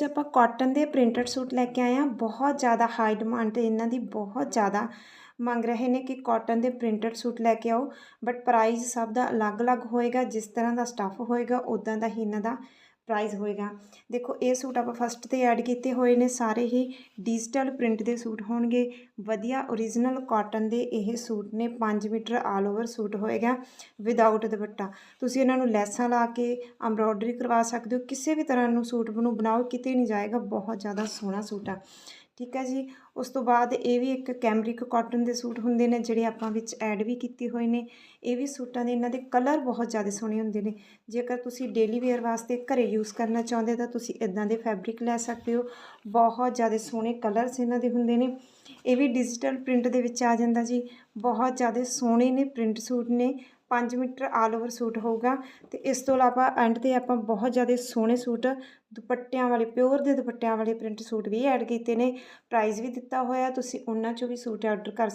ਜੇ ਆਪਾਂ ਕਾਟਨ ਦੇ ਪ੍ਰਿੰਟਡ ਸੂਟ ਲੈ ਕੇ ਆਏ ਹਾਂ, ਬਹੁਤ ਜ਼ਿਆਦਾ ਹਾਈ ਡਿਮਾਂਡ ਤੇ ਇਹਨਾਂ ਦੀ ਬਹੁਤ ਜ਼ਿਆਦਾ ਮੰਗ ਰਹੇ ਨੇ ਕਿ ਕਾਟਨ ਦੇ ਪ੍ਰਿੰਟਡ ਸੂਟ ਲੈ ਕੇ ਆਓ। ਬਟ ਪ੍ਰਾਈਸ ਸਭ ਦਾ ਅਲੱਗ-ਅਲੱਗ ਹੋਏਗਾ, ਜਿਸ ਤਰ੍ਹਾਂ ਦਾ ਸਟੱਫ ਹੋਏਗਾ ਉਦਾਂ ਦਾ ਹੀ ਇਹਨਾਂ ਦਾ ਪ੍ਰਾਈਸ ਹੋਏਗਾ। ਦੇਖੋ, ਇਹ ਸੂਟ ਆਪਾਂ ਫਸਟ ਤੇ ਐਡ ਕੀਤੇ ਹੋਏ ਨੇ, ਸਾਰੇ ਹੀ ਡਿਜੀਟਲ ਪ੍ਰਿੰਟ ਦੇ ਸੂਟ ਹੋਣਗੇ। ਵਧੀਆ ਓਰੀਜਨਲ ਕਾਟਨ ਦੇ ਇਹ ਸੂਟ ਨੇ 5 ਮੀਟਰ ਆਲ ਓਵਰ ਸੂਟ ਹੋਏਗਾ ਵਿਦਆਊਟ ਦੁਪੱਟਾ। ਤੁਸੀਂ ਇਹਨਾਂ ਨੂੰ ਲੈਸਾਂ ਲਾ ਕੇ ਐਮਬ੍ਰੋਇਡਰੀ ਕਰਵਾ ਸਕਦੇ ਹੋ, ਕਿਸੇ ਵੀ ਤਰ੍ਹਾਂ ਨੂੰ ਸੂਟ ਨੂੰ ਬਣਾਓ, ਕਿਤੇ ਨਹੀਂ ਜਾਏਗਾ, ਬਹੁਤ ਜ਼ਿਆਦਾ ਸੋਹਣਾ ਸੂਟ ਆ। ਠੀਕ ਹੈ ਜੀ। ਉਸ ਤੋਂ ਬਾਅਦ ਇਹ ਵੀ ਇੱਕ ਕੈਮਰਿਕ ਕਾਟਨ ਦੇ ਸੂਟ ਹੁੰਦੇ ਨੇ, ਜਿਹੜੇ ਆਪਾਂ ਵਿੱਚ ਐਡ ਵੀ ਕੀਤੇ ਹੋਏ ਨੇ। ਇਹ ਵੀ ਸੂਟਾਂ ਦੇ ਇਹਨਾਂ ਦੇ ਕਲਰ ਬਹੁਤ ਜ਼ਿਆਦਾ ਸੋਹਣੇ ਹੁੰਦੇ ਨੇ। ਜੇਕਰ ਤੁਸੀਂ ਡੇਲੀ ਵੇਅਰ ਵਾਸਤੇ ਘਰੇ ਯੂਜ਼ ਕਰਨਾ ਚਾਹੁੰਦੇ ਤਾਂ ਤੁਸੀਂ ਇਦਾਂ ਦੇ ਫੈਬਰਿਕ ਲੈ ਸਕਦੇ ਹੋ। ਬਹੁਤ ਜ਼ਿਆਦਾ ਸੋਹਣੇ ਕਲਰਸ ਇਹਨਾਂ ਦੇ ਹੁੰਦੇ ਨੇ। ਇਹ ਵੀ ਡਿਜੀਟਲ ਪ੍ਰਿੰਟ ਦੇ ਵਿੱਚ ਆ ਜਾਂਦਾ ਜੀ। ਬਹੁਤ ਜ਼ਿਆਦਾ ਸੋਹਣੇ ਨੇ ਪ੍ਰਿੰਟ ਸੂਟ ਨੇ। 5 ਮੀਟਰ ਆਲ ਓਵਰ ਸੂਟ ਹੋਊਗਾ ਤੇ ਇਸ ਤੋਂ ਇਲਾਵਾ ਐਂਡ ਤੇ ਆਪਾਂ ਬਹੁਤ ਜ਼ਿਆਦਾ ਸੋਹਣੇ ਸੂਟ, ਦੁਪੱਟਿਆਂ ਵਾਲੇ, ਪਿਓਰ ਦੇ ਦੁਪੱਟਿਆਂ ਵਾਲੇ ਪ੍ਰਿੰਟ ਸੂਟ ਵੀ ਐਡ ਕੀਤੇ ਨੇ। ਪ੍ਰਾਈਸ ਵੀ ਦਿੱਤਾ ਹੋਇਆ, ਤੁਸੀਂ ਉਹਨਾਂ ਚੋਂ ਵੀ ਸੂਟ ਆਰਡਰ ਕਰ